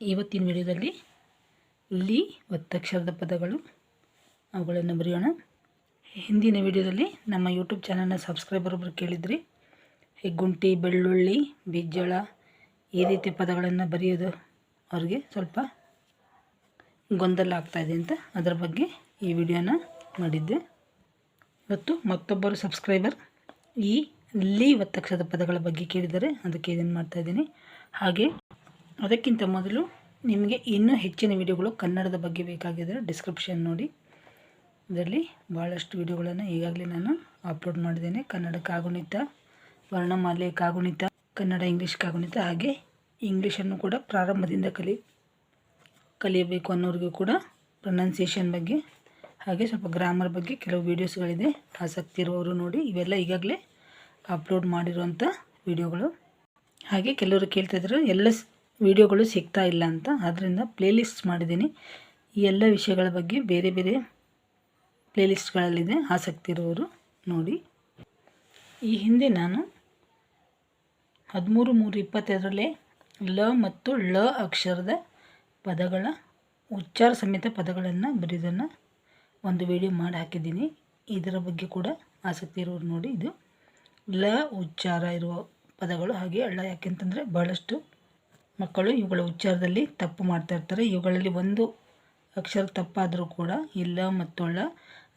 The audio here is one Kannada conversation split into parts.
ಇವತ್ತಿನ ವಿಡಿಯೋದಲ್ಲಿ ಲಿ ಒತ್ತಕ್ಷರದ ಪದಗಳು. ಅವುಗಳನ್ನು ಬರೆಯೋಣ. ಹಿಂದಿನ ವಿಡಿಯೋದಲ್ಲಿ ನಮ್ಮ ಯೂಟ್ಯೂಬ್ ಚಾನಲ್ನ ಸಬ್ಸ್ಕ್ರೈಬರ್ ಒಬ್ಬರು ಕೇಳಿದ್ರಿ. ಹೆಗ್ಗುಂಟಿ ಬೆಳ್ಳುಳ್ಳಿ, ಬಿಜ್ಜಳ ಈ ರೀತಿ ಪದಗಳನ್ನು ಬರೆಯೋದು ಅವ್ರಿಗೆ ಸ್ವಲ್ಪ ಗೊಂದಲ ಆಗ್ತಾಯಿದೆ ಅಂತ ಅದರ ಬಗ್ಗೆ ಈ ವಿಡಿಯೋನ ಮಾಡಿದ್ದೆ. ಇವತ್ತು ಮತ್ತೊಬ್ಬರು ಸಬ್ಸ್ಕ್ರೈಬರ್ ಈ ಲಿ ಒತ್ತಕ್ಷರದ ಪದಗಳ ಬಗ್ಗೆ ಕೇಳಿದರೆ ಅದಕ್ಕೆ ಇದನ್ನು ಮಾಡ್ತಾಯಿದ್ದೀನಿ ಹಾಗೆ ಅದಕ್ಕಿಂತ ಮೊದಲು ನಿಮಗೆ ಇನ್ನೂ ಹೆಚ್ಚಿನ ವಿಡಿಯೋಗಳು ಕನ್ನಡದ ಬಗ್ಗೆ ಬೇಕಾಗಿದ್ದರೆ ಡಿಸ್ಕ್ರಿಪ್ಷನ್ ನೋಡಿ. ಇದರಲ್ಲಿ ಭಾಳಷ್ಟು ವಿಡಿಯೋಗಳನ್ನು ಈಗಾಗಲೇ ನಾನು ಅಪ್ಲೋಡ್ ಮಾಡಿದ್ದೇನೆ. ಕನ್ನಡ ಕಾಗುಣಿತ, ವರ್ಣಮಾಲೆ ಕಾಗುಣಿತ, ಕನ್ನಡ ಇಂಗ್ಲೀಷ್ ಕಾಗುಣಿತ ಹಾಗೆ ಇಂಗ್ಲೀಷನ್ನು ಕೂಡ ಪ್ರಾರಂಭದಿಂದ ಕಲಿ, ಕಲಿಯಬೇಕು ಅನ್ನೋರಿಗೂ ಕೂಡ ಪ್ರೊನೌನ್ಸಿಯೇಷನ್ ಬಗ್ಗೆ ಹಾಗೆ ಸ್ವಲ್ಪ ಗ್ರಾಮರ್ ಬಗ್ಗೆ ಕೆಲವು ವೀಡಿಯೋಸ್ಗಳಿದೆ ಆಸಕ್ತಿ ಇರುವವರು ನೋಡಿ. ಇವೆಲ್ಲ ಈಗಾಗಲೇ ಅಪ್ಲೋಡ್ ಮಾಡಿರುವಂಥ ವಿಡಿಯೋಗಳು. ಹಾಗೆ ಕೆಲವರು ಕೇಳ್ತಾಯಿದ್ರು ಎಲ್ಲ ವಿಡಿಯೋಗಳು ಸಿಗ್ತಾ ಇಲ್ಲ ಅಂತ ಆದ್ದರಿಂದ ಪ್ಲೇಲಿಸ್ಟ್ ಮಾಡಿದ್ದೀನಿ. ಈ ಎಲ್ಲ ವಿಷಯಗಳ ಬಗ್ಗೆ ಬೇರೆ ಬೇರೆ ಪ್ಲೇಲಿಸ್ಟ್ಗಳಲ್ಲಿದೆ, ಆಸಕ್ತಿ ಇರುವವರು ನೋಡಿ. ಈ ಹಿಂದೆ ನಾನು ಹದಿಮೂರು ಮೂರು ಇಪ್ಪತ್ತೆರಡರಲ್ಲೇ ಲ ಮತ್ತು ಳ ಅಕ್ಷರದ ಪದಗಳ ಉಚ್ಚಾರ ಸಮೇತ ಪದಗಳನ್ನು ಬರೆಯೋದನ್ನು ಒಂದು ವಿಡಿಯೋ ಮಾಡಿ ಹಾಕಿದ್ದೀನಿ. ಇದರ ಬಗ್ಗೆ ಕೂಡ ಆಸಕ್ತಿ ಇರೋರು ನೋಡಿ. ಇದು ಲ ಉಚ್ಚಾರ ಇರುವ ಪದಗಳು ಹಾಗೆ ಅಳ್ಳ ಯಾಕೆಂತಂದರೆ ಭಾಳಷ್ಟು ಮಕ್ಕಳು ಇವುಗಳ ಉಚ್ಚಾರದಲ್ಲಿ ತಪ್ಪು ಮಾಡ್ತಾ ಇರ್ತಾರೆ. ಇವುಗಳಲ್ಲಿ ಒಂದು ಅಕ್ಷರ ತಪ್ಪಾದರೂ ಕೂಡ ಇಲ್ಲ ಮತ್ತೊಳ್ಳ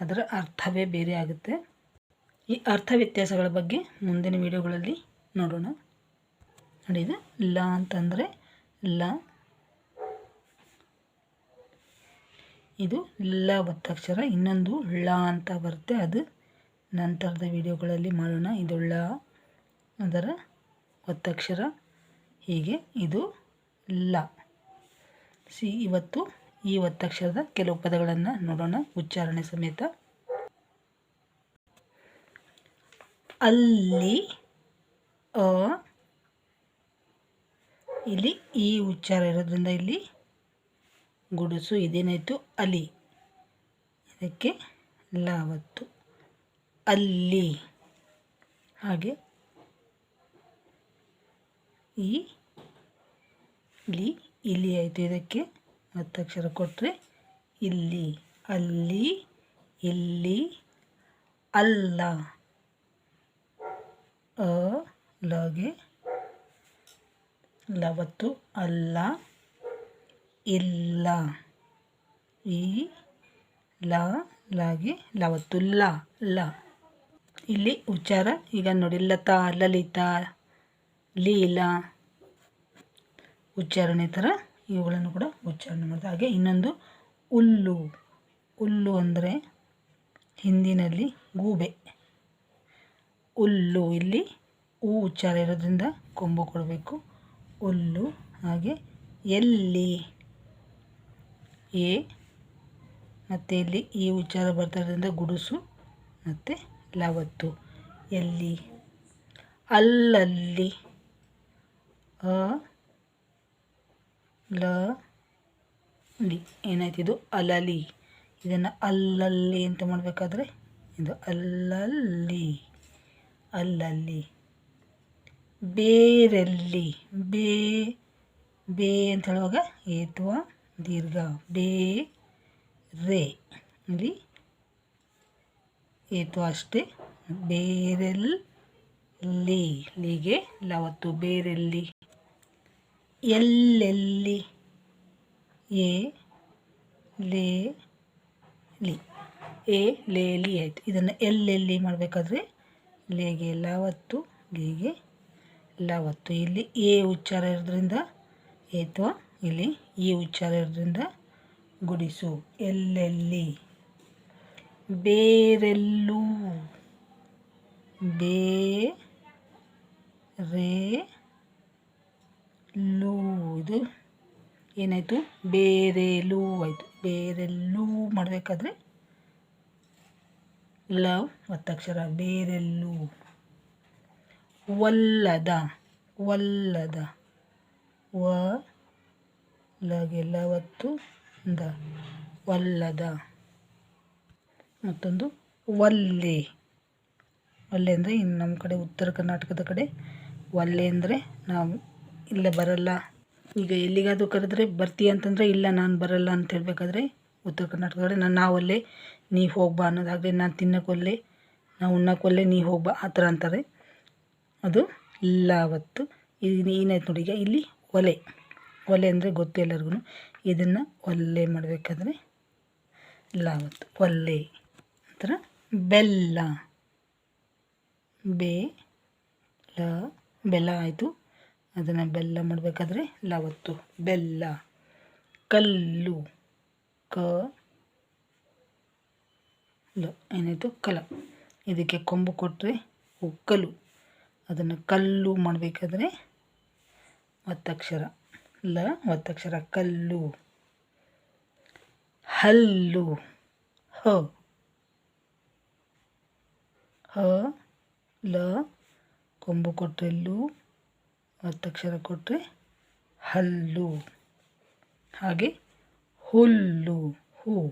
ಅದರ ಅರ್ಥವೇ ಬೇರೆ ಆಗುತ್ತೆ. ಈ ಅರ್ಥ ವ್ಯತ್ಯಾಸಗಳ ಬಗ್ಗೆ ಮುಂದಿನ ವಿಡಿಯೋಗಳಲ್ಲಿ ನೋಡೋಣ. ನೋಡಿ ಇದು ಲ ಅಂತಂದರೆ ಲ. ಇದು ಲ ಒತ್ತಕ್ಷರ ಇನ್ನೊಂದು ಳ ಅಂತ ಬರುತ್ತೆ. ಅದು ನಂತರದ ವಿಡಿಯೋಗಳಲ್ಲಿ ಮಾಡೋಣ. ಇದು ಳ ಅದರ ಒತ್ತಕ್ಷರ ಹೀಗೆ ಇದು ಲ. ಸಿ, ಇವತ್ತು ಈ ಒತ್ತಕ್ಷರದ ಕೆಲವು ಪದಗಳನ್ನು ನೋಡೋಣ. ಉಚ್ಚಾರಣೆ ಸಮೇತ. ಅಲ್ಲಿ, ಅ, ಇಲ್ಲಿ ಈ ಉಚ್ಚಾರ ಇರೋದ್ರಿಂದ ಇಲ್ಲಿ ಗುಡುಸು ಇದೇನಾಯಿತು? ಅಲಿ ಇದಕ್ಕೆ ಲಾವತ್ತು ಅಲ್ಲಿ. ಹಾಗೆ ಈ ಇಲ್ಲಿ ಇಲ್ಲಿ ಆಯಿತು ಇದಕ್ಕೆ. ಮತ್ತಕ್ಷರ ಕೊಟ್ಟರೆ ಇಲ್ಲಿ, ಅಲ್ಲಿ, ಇಲ್ಲಿ, ಅಲ್ಲ. ಅ ಲಗೆ ಲವತ್ತು ಅಲ್ಲ, ಇಲ್ಲ. ಈ, ಲ ಲಾಗೆ ಲವತ್ತು ಲ ಲ. ಇಲ್ಲಿ ಉಚ್ಚಾರ, ಈಗ ನೋಡಿ, ಲತಾ, ಲಲಿತಾ, ಲೀಲಾ. ಉಚ್ಚಾರಣೆ ಥರ ಇವುಗಳನ್ನು ಕೂಡ ಉಚ್ಚಾರಣೆ ಮಾಡ್ತಾರೆ. ಹಾಗೆ ಇನ್ನೊಂದು ಹುಲ್ಲು ಹುಲ್ಲು ಅಂದರೆ ಹಿಂದಿನಲ್ಲಿ ಗೂಬೆ. ಹುಲ್ಲು ಇಲ್ಲಿ ಹೂ ಉಚ್ಚಾರ ಇರೋದ್ರಿಂದ ಕೊಂಬು ಕೊಡಬೇಕು. ಹುಲ್ಲು ಹಾಗೆ ಎಲ್ಲಿ. ಎ ಮತ್ತು ಇಲ್ಲಿ ಈ ಉಚ್ಚಾರ ಬರ್ತಾ ಇರೋದ್ರಿಂದ ಗುಡುಸು ಮತ್ತು ಲವತ್ತು. ಎಲ್ಲಿ. ಅಲ್ಲಲ್ಲಿ. ಅ ಲ, ಲಿ. ಏನಾಯ್ತು ಇದು? ಅಲಲಿ. ಇದನ್ನು ಅಲ್ಲಲ್ಲಿ ಅಂತ ಮಾಡಬೇಕಾದ್ರೆ ಇದು ಅಲ್ಲಲ್ಲಿ. ಅಲ್ಲಲ್ಲಿ. ಬೇರೆಲ್ಲಿ. ಬೇ ಬೇ ಅಂತ ಹೇಳುವಾಗ ಏತುವ ದೀರ್ಘ. ಬೇ, ರೇ. ಇಲ್ಲಿ ಏತ್ವ ಅಷ್ಟೇ. ಬೇರೆಲ್ಲಿ. ಲಿಗೆ ಲವತ್ತು. ಬೇರೆಲ್ಲಿ. ಎಲ್ಲೆಲ್ಲಿ? ಎ, ಲೇ, ಲಿ. ಎ, ಲೇ, ಲಿ ಆಯಿತು. ಇದನ್ನು ಎಲ್ಲೆಲ್ಲಿ ಮಾಡಬೇಕಾದ್ರೆ, ಲೇಗೆ ಲಾವತ್ತು ಲಿಗೆ ಲಾವತ್ತು ಇಲ್ಲಿ ಎ ಉಚ್ಚಾರ ಇರೋದ್ರಿಂದ ಏತ್ವ ಇಲ್ಲಿ ಎ ಉಚ್ಚಾರ ಇರೋದ್ರಿಂದ ಗುಡಿಸು. ಎಲ್ಲೆಲ್ಲಿ? ಬೇರೆಲ್ಲೂ. ಬೇ ರೇ ಲೂ ಏನಾಯಿತು? ಬೇರೆ ಲೂ ಆಯಿತು. ಬೇರೆಲ್ಲೂ ಮಾಡಬೇಕಾದ್ರೆ ಲವ್ ಒತ್ತಕ್ಷರ ಬೇರೆಲ್ಲೂ ಒಲ್ಲದ. ಒಲ್ಲದ. ವ ಲಗೆ ಲವತ್ತು ದ. ಒಲ್ಲದ. ಮತ್ತೊಂದು ಒಲ್ಲೆ. ಒಲ್ಲೆ ಅಂದರೆ ಇನ್ನು ನಮ್ಮ ಕಡೆ ಉತ್ತರ ಕರ್ನಾಟಕದ ಕಡೆ ಒಲ್ಲೆ ಅಂದರೆ ನಾವು ಇಲ್ಲೇ ಬರಲ್ಲ. ಈಗ ಎಲ್ಲಿಗಾದರೂ ಕರೆದ್ರೆ ಬರ್ತೀಯ ಅಂತಂದರೆ ಇಲ್ಲ, ನಾನು ಬರಲ್ಲ ಅಂತ ಹೇಳಬೇಕಾದ್ರೆ ಉತ್ತರ ಕರ್ನಾಟಕ ನಾನು ನಾವಲ್ಲೇ ನೀ ಹೋಗ್ಬಾ ಅನ್ನೋದಾಗಲಿ, ನಾನು ತಿನ್ನೋಕೊಲ್ಲೆ ನಾವು ಉಣ್ಣೋಕೊಲ್ಲೆ ನೀ ಹೋಗ್ಬಾ, ಆ ಥರ ಅಂತಾರೆ. ಅದು ಲಾವತ್ತು ಇದು ಏನಾಯ್ತು ನೋಡಿ, ಈಗ ಇಲ್ಲಿ ಒಲೆ. ಒಲೆ ಅಂದರೆ ಗೊತ್ತು ಎಲ್ಲರಿಗೂ ಇದನ್ನು ಒಲೆ ಮಾಡಬೇಕಾದ್ರೆ ಲಾವತ್ತು ಒಲೆ ಒಂಥರ ಬೆಲ್ಲ. ಬೆ ಲ ಬೆಲ್ಲ ಆಯಿತು. ಅದನ್ನು ಬೆಲ್ಲ ಮಾಡಬೇಕಾದ್ರೆ ಲವತ್ತು ಬೆಲ್ಲ, ಕಲ್ಲು, ಕ, ಲ, ಏನಾಯಿತು? ಕಲ. ಇದಕ್ಕೆ ಕೊಂಬು ಕೊಟ್ಟರೆ ಉಕ್ಕಲು ಅದನ್ನು ಕಲ್ಲು ಮಾಡಬೇಕಾದ್ರೆ ಒತ್ತಕ್ಷರ ಲ ಒತ್ತಕ್ಷರ ಕಲ್ಲು. ಹಲ್ಲು. ಹ. ಹ, ಲ, ಕೊಂಬು ಕೊಟ್ಟರೆ ಒತ್ತಕ್ಷರ ಕೊಟ್ಟರೆ ಹಲ್ಲು. ಹಾಗೆ ಹುಲ್ಲು. ಹೂ.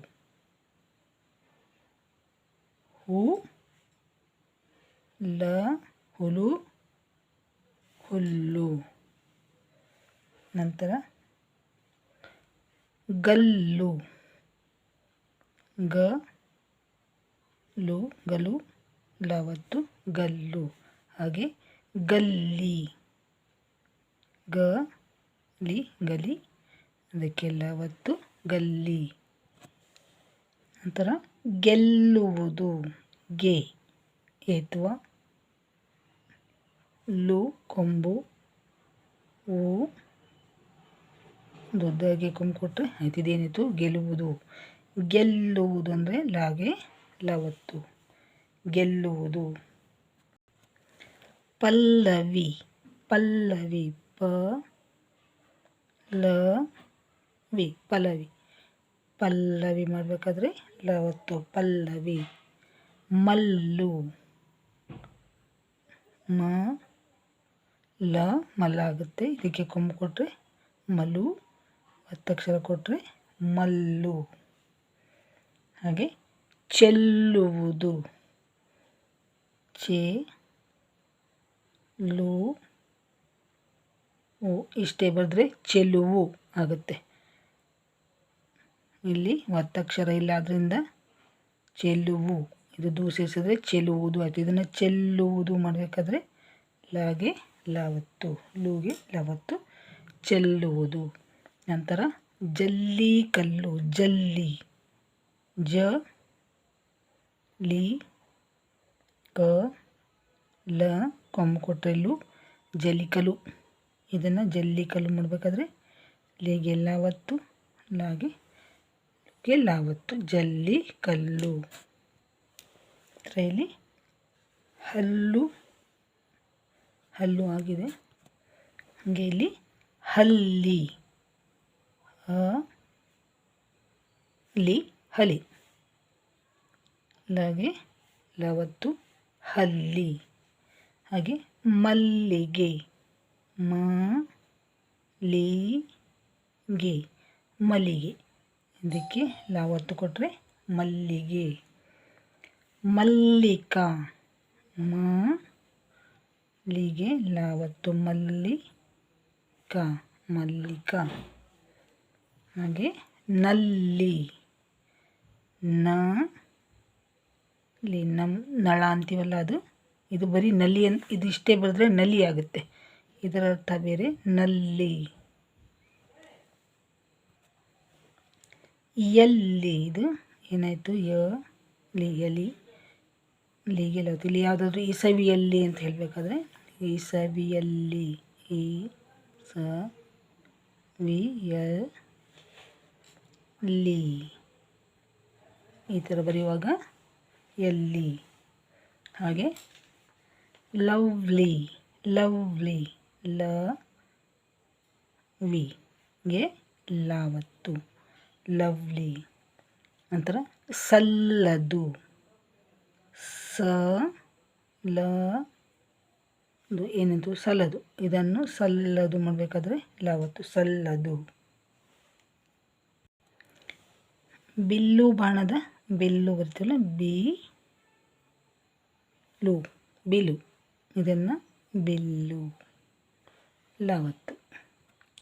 ಹೂ. ಲ. ಹುಲು. ಹುಲ್ಲು. ನಂತರ ಗಲ್ಲು. ಗ. ಲು. ಗಲು. ಲವತ್ತು ಗಲ್ಲು. ಹಾಗೆ ಗಲ್ಲಿ. ಗ, ಲಿ, ಗಲಿ ಅದಕ್ಕೆಲ್ಲ ಒತ್ತು ಗಲ್ಲಿ. ನಂತರ ಗೆಲ್ಲುವುದು, ಗೆ. ಏತ್ವ? ಲು, ಕೊಂಬು ಹೂ ದೊಡ್ಡದಾಗಿ ಕೊಂಬು ಕೊಟ್ಟರೆ ಆಯ್ತು, ಇದೇನಿತ್ತು? ಗೆಲ್ಲುವುದು. ಗೆಲ್ಲುವುದು ಅಂದರೆ ಲಾಗೆ, ಲವತ್ತು. ಗೆಲ್ಲುವುದು. ಪಲ್ಲವಿ ಪಲ್ಲವಿ. ಪ ಲ, ವಿ, ಪಲ್ಲವಿ. ಪಲ್ಲವಿ ಮಾಡಬೇಕಾದ್ರೆ ಲ ಲವತ್ತು. ಪಲ್ಲವಿ. ಮಲ್ಲು. ಮ, ಲ, ಮಲ್ಲ ಆಗುತ್ತೆ. ಇದಕ್ಕೆ ಕೊಂಬು ಕೊಟ್ಟರೆ ಮಲ್ಲು ಹತ್ತಕ್ಷರ ಕೊಟ್ಟರೆ ಮಲ್ಲು. ಹಾಗೆ ಚೆಲ್ಲುವುದು. ಚೆ ಲು ಇಷ್ಟೇ ಬರೆದ್ರೆ ಚೆಲುವು ಆಗುತ್ತೆ. ಇಲ್ಲಿ ಒತ್ತಕ್ಷರ ಇಲ್ಲ ಆದ್ದರಿಂದ ಚೆಲುವು, ಇದು ದೂಸಿಸಿದ್ರೆ ಚೆಲುವುದು ಆಯಿತು. ಇದನ್ನು ಚೆಲ್ಲುವುದು ಮಾಡಬೇಕಾದ್ರೆ ಲಾಗೆ ಲಾವತ್ತು, ಲೂಗೆ ಲವತ್ತು ಚೆಲ್ಲುವುದು. ನಂತರ ಜಲ್ಲಿ ಕಲ್ಲು, ಜಲ್ಲಿ, ಜ, ಲಿ ಕ ಲ, ಕೊಂಬು ಕೊಟ್ಟರೆ ಜಲಿಕಲು ಇದನ್ನು ಜಲ್ಲಿ ಕಲ್ಲು ಮಾಡಬೇಕಾದ್ರೆ ಲಿಗೆ ಲಾವತ್ತು, ಲಾಗೆ ಲಾವತ್ತು, ಜಲ್ಲಿ ಕಲ್ಲು. ಅದರಲ್ಲಿ ಹಲ್ಲು ಹಲ್ಲು ಆಗಿದೆ. ಹಾಗೆ ಇಲ್ಲಿ ಹಲ್ಲಿ ಲಿ, ಹಲಿ. ಲಾಗೆ ಲವತ್ತು, ಹಲ್ಲಿ. ಹಾಗೆ ಮಲ್ಲಿಗೆ. ಮ, ಲಿ, ಗೆ, ಮಲ್ಲಿಗೆ. ಇದಕ್ಕೆ ಲಾವತ್ತು ಕೊಟ್ಟರೆ ಮಲ್ಲಿಗೆ. ಮಲ್ಲಿಕ, ಮ, ಲಿಗೆ ಲಾವತ್ತು ಕ ಮಲ್ಲಿಕ ಹಾಗೆ ನಲ್ಲಿ, ನ, ಲಿ ನಮ್ಮ ನಳ ಅಂತೀವಲ್ಲ ಅದು? ಇದು ಬರೀ ನಲ್ಲಿ ಅನ್ ಇದಿಷ್ಟೇ ಬರೆದ್ರೆ ನಲ್ಲಿ ಆಗುತ್ತೆ. ಇದರ ಅರ್ಥ ಬೇರೆ ನಲ್ಲಿ. ಎಲ್ಲಿ ಇದು? ಏನಾಯಿತು? ಯ, ಲಿ, ಎಲಿ. ಲಿಗೆ ಇಲ್ಲಿ ಯಾವುದಾದ್ರೂ ಇಸವಿಯಲ್ಲಿ ಅಂತ ಹೇಳಬೇಕಾದ್ರೆ ಇಸವಿಯಲ್ಲಿ ಈ ಸ ವಿ ಎಲ್ಲಿ ಲಿ ಈ ಥರ ಬರೆಯುವಾಗ ಎಲ್ಲಿ. ಹಾಗೆ, ಲವ್ಲಿ ಲವ್ಲಿ. ಲ ವಿಗೆ ಲಾವತ್ತು. ಲವ್ಲಿ ನಂತರ ಸಲ್ಲದು. ಸ, ಲ ಏನಂತು? ಸಲ್ಲದು. ಇದನ್ನು ಸಲ್ಲದು ಮಾಡಬೇಕಾದ್ರೆ ಲಾವತ್ತು, ಸಲ್ಲದು. ಬಿಲ್ಲು ಬಾಣದ ಬಿಲ್ಲು ಬರ್ತಿಲ್ಲ ಬಿ, ಲು. ಬಿಲು ಇದನ್ನು ಬಿಲ್ಲು. ಲಾವತ್ತು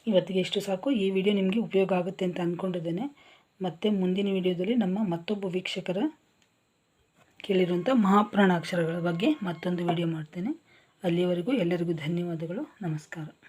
ಇವತ್ತಿಗೆ ಎಷ್ಟು ಸಾಕು. ಈ ವಿಡಿಯೋ ನಿಮಗೆ ಉಪಯೋಗ ಆಗುತ್ತೆ ಅಂತ ಅಂದ್ಕೊಂಡಿದ್ದೇನೆ ಮತ್ತು ಮುಂದಿನ ವಿಡಿಯೋದಲ್ಲಿ ನಮ್ಮ ಮತ್ತೊಬ್ಬ ವೀಕ್ಷಕರ ಕೇಳಿರುವಂಥ ಮಹಾಪ್ರಾಣಾಕ್ಷರಗಳ ಬಗ್ಗೆ ಮತ್ತೊಂದು ವಿಡಿಯೋ ಮಾಡ್ತೇನೆ. ಅಲ್ಲಿಯವರೆಗೂ ಎಲ್ಲರಿಗೂ ಧನ್ಯವಾದಗಳು. ನಮಸ್ಕಾರ.